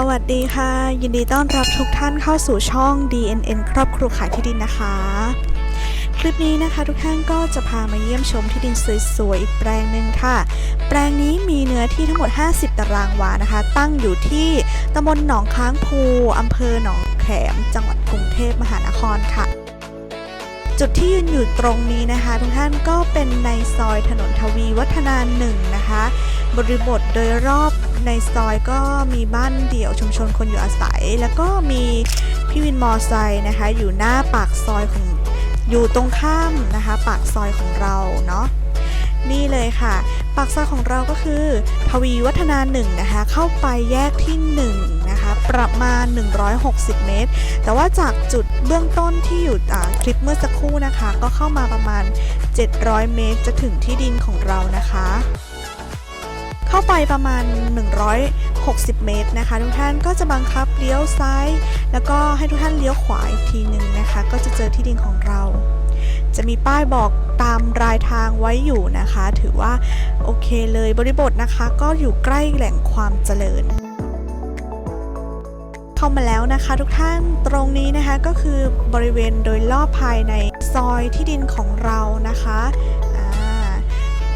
สวัสดีค่ะ ยินดีต้อนรับทุกท่านเข้าสู่ช่อง DNN ครอบครัวขายที่ดินนะคะ คลิปนี้นะคะทุกท่านก็จะพามาเยี่ยมชมที่ดินสวยๆอีกแปลงหนึ่งค่ะ แปลงนี้มีเนื้อที่ทั้งหมด 50 ตารางวานะคะ ตั้งอยู่ที่ตำบลหนองค้างพูอำเภอหนองแขม จังหวัดกรุงเทพมหานครค่ะจุดที่ยืนอยู่ตรงนี้นะคะ ทุกท่านก็เป็นในซอยถนนทวีวัฒนาหนึ่งนะคะ บริบทโดยรอบ ในซอยก็มีบ้านเดี่ยวชุมชนคนอยู่อาศัย แล้วก็มีพี่วินมอไซค์นะคะ อยู่หน้าปากซอยของอยู่ตรงข้ามนะคะ ปากซอยของเราเนาะนี่เลยค่ะ ปากซอยของเราก็คือ ทวีวัฒนาหนึ่งนะคะ เข้าไปแยกที่1นะคะ ประมาณ 160 เมตร แต่ว่าจากจุดเบื้องต้นที่อยู่คลิปเมื่อสักครู่นะคะ ก็เข้ามาประมาณ 700 เมตรจะถึงที่ดินของเรานะคะ เข้าไปประมาณ 160 เมตรนะคะ ทุกท่านก็จะบังคับเลี้ยวซ้าย แล้วก็ให้ทุกท่านเลี้ยวขวาอีกทีหนึ่งนะคะ ก็จะเจอที่ดินของเรา จะมีป้ายบอกตามรายทางไว้อยู่นะคะ ถือว่าโอเคเลยบริบทนะคะ ก็อยู่ใกล้แหล่งความเจริญเข้ามาแล้วนะคะ ทุกท่านตรงนี้นะคะก็คือบริเวณโดยรอบภายในซอยที่ดินของเรานะคะ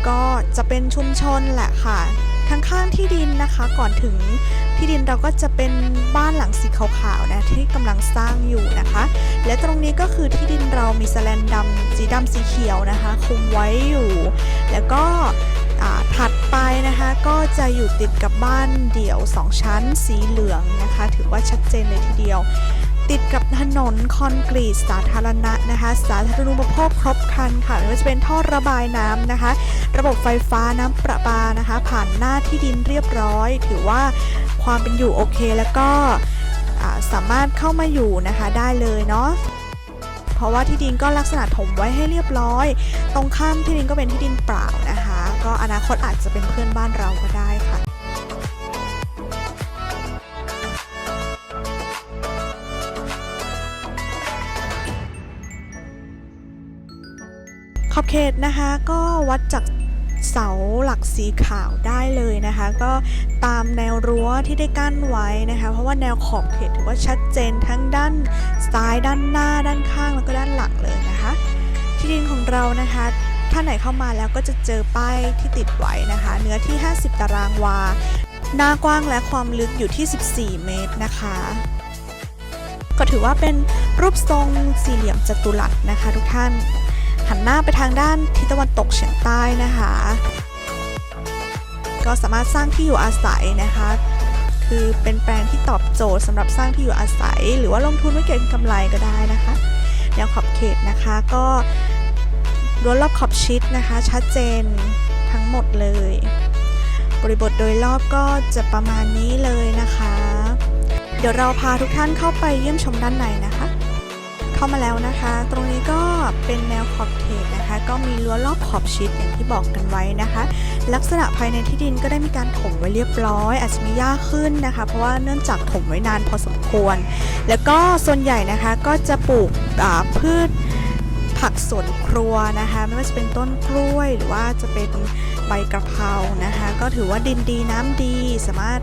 ก็จะเป็นชุมชนแหละค่ะข้างๆที่ดินนะคะก่อนถึงที่ดินเราก็จะเป็นบ้านหลังสีขาวๆนะที่กำลังสร้างอยู่นะคะ และตรงนี้ก็คือที่ดินเรามีแสแลนดำสีดำสีเขียวนะคะคุมไว้อยู่ แล้วก็ถัดไปนะคะก็จะอยู่ติดกับบ้านเดี่ยว 2 ชั้นสีเหลืองนะคะ ถือว่าชัดเจนเลยทีเดียว ติดกับถนนคอนกรีตสาธารณะนะคะ สาธารณูปโภคครบครันค่ะไม่ว่าจะเป็นท่อระบายน้ำนะคะ ระบบไฟฟ้าน้ำประปานะคะ ผ่านหน้าที่ดินเรียบร้อย ถือว่าความเป็นอยู่โอเคแล้วก็สามารถเข้ามาอยู่นะคะได้เลยเนาะเพราะว่าที่ดินก็ลักษณะถมไว้ให้เรียบร้อย ตรงข้ามที่ดินก็เป็นที่ดินเปล่านะคะ ก็อนาคตอาจจะเป็นเพื่อนบ้านเราก็ได้ค่ะ ขอบเขตนะคะก็วัดจากเสาหลักสีขาวได้เลยนะคะ ก็ตามแนวรั้วที่ได้กั้นไว้นะคะ เพราะว่าแนวขอบเขตถือว่าชัดเจนทั้งด้านซ้ายด้านหน้าด้านข้างแล้วก็ด้านหลังเลยนะคะ ที่ดินของเรานะคะ ถ้าไหนเข้ามาแล้วก็จะเจอป้ายที่ติดไว้นะคะ เนื้อที่ 50 ตารางวา หน้ากว้างและความลึกอยู่ที่ 14 เมตรนะคะก็ถือว่าเป็นรูปทรงสี่เหลี่ยมจัตุรัสนะคะทุกท่าน หันหน้าไปทางด้านทิศตะวันตกเฉียงใต้นะคะ ก็สามารถสร้างที่อยู่อาศัยนะคะ คือเป็นแปลงที่ตอบโจทย์สำหรับสร้างที่อยู่อาศัย หรือว่าลงทุนไว้เก็งกำไรก็ได้นะคะแนวขอบเขตนะคะก็รั้วรอบขอบชิดนะคะ ชัดเจนทั้งหมดเลย บริบทโดยรอบก็จะประมาณนี้เลยนะคะ เดี๋ยวเราพาทุกท่านเข้าไปเยี่ยมชมด้านในนะคะ เข้ามาแล้วนะคะ ตรงนี้ก็เป็นแนวขอบเขตนะคะ ก็มีรั้วรอบขอบชิดอย่างที่บอกกันไว้นะคะ ลักษณะภายในที่ดินก็ได้มีการถมไว้เรียบร้อย อาจจะมีหญ้าขึ้นนะคะ เพราะว่าเนื่องจากถมไว้นานพอสมควร แล้วก็ส่วนใหญ่นะคะก็จะปลูกพืชผักสวนครัวนะคะ ไม่ว่าจะเป็นต้นกล้วยหรือว่าจะเป็นใบกระเพรานะคะ ก็ถือว่าดินดีน้ำดีสามารถ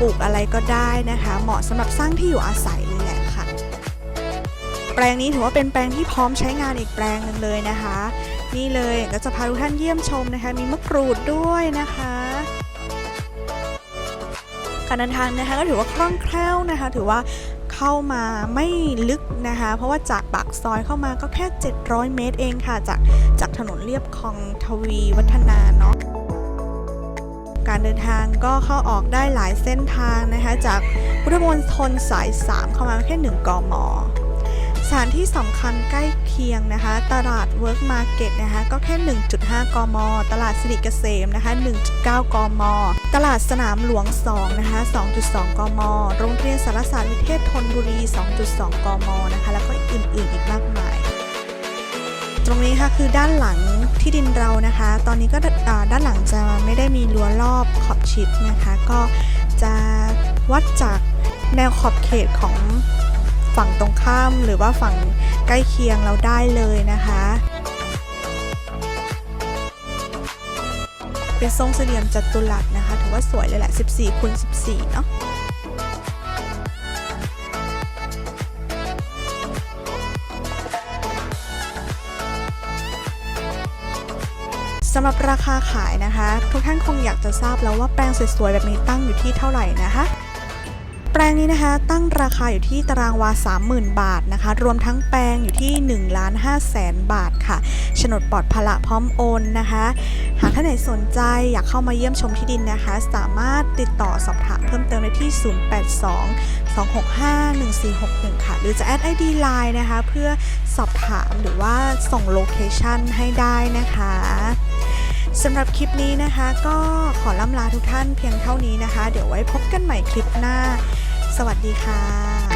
ปลูกอะไรก็ได้นะคะ เหมาะสำหรับสร้างที่อยู่อาศัยเลยแหละ แปลงนี้ถือว่าเป็นแปลงที่พร้อมใช้งานอีกแปลงหนึ่งเลยนะคะ นี่เลยก็จะพาทุกท่านเยี่ยมชมนะคะ มีมะกรูดด้วยนะคะการเดินทางนะคะก็ถือว่าคล่องแคล่วนะคะ ถือว่าเข้ามาไม่ลึกนะคะ เพราะว่าจากปากซอยเข้ามาก็แค่ 700 เมตรเองค่ะ จากจากถนนเรียบคลองทวีวัฒนาเนาะการเดินทางก็เข้าออกได้หลายเส้นทางนะคะ จากพุทธมณฑลสาย 3 เข้ามาแค่ 1กม ถานที่สำคัญใกล้เคียงนะคะ ตลาดเวิร์กมาร์เก็ตนะคะ ก็แค่ 1.5 กม ตลาดสิริเกษมนะคะ 1.9 กม ตลาดสนามหลวง 2 นะคะ 2.2 กม โรงเรียนสารศาสตร์วิเทศธนบุรี 2.2 กม นะคะ แล้วก็อื่นๆอีกมากมาย ตรงนี้ค่ะคือด้านหลังที่ดินเรานะคะ ตอนนี้ก็ด้านหลังจะไม่ได้มีรั้วรอบขอบชิดนะคะ ก็จะวัดจากแนวขอบเขตของ ฝั่งตรงข้ามหรือว่าฝั่งใกล้เคียงเราได้เลยนะคะ เป็นทรงสี่เหลี่ยมจัตุรัสนะคะ ถือว่าสวยเลยแหละ 14คูณ14 เนาะสำหรับราคาขายนะคะ ทุกท่านคงอยากจะทราบแล้วว่าแปลงสวยๆแบบนี้ตั้งอยู่ที่เท่าไหร่นะคะ ลงนี้นะคะ ตั้งราคาอยู่ที่ตารางวา 30,000 บาทนะคะ รวมทั้งแปลงอยู่ที่1ล้าน5แสนบาทค่ะโฉนดปลอดพละพร้อมโอนนะคะ หากท่านไหนสนใจอยากเข้ามาเยี่ยมชมที่ดินนะคะ สามารถติดต่อสอบถามเพิ่มเติมได้ที่ 082 265 1461 ค่ะ หรือจะแอด ID Line นะคะ เพื่อสอบถามหรือว่าส่งโลเคชันให้ได้นะคะสำหรับคลิปนี้นะคะ ก็ขอล่ำลาทุกท่านเพียงเท่านี้นะคะ เดี๋ยวไว้พบกันใหม่คลิปหน้า สวัสดีค่ะ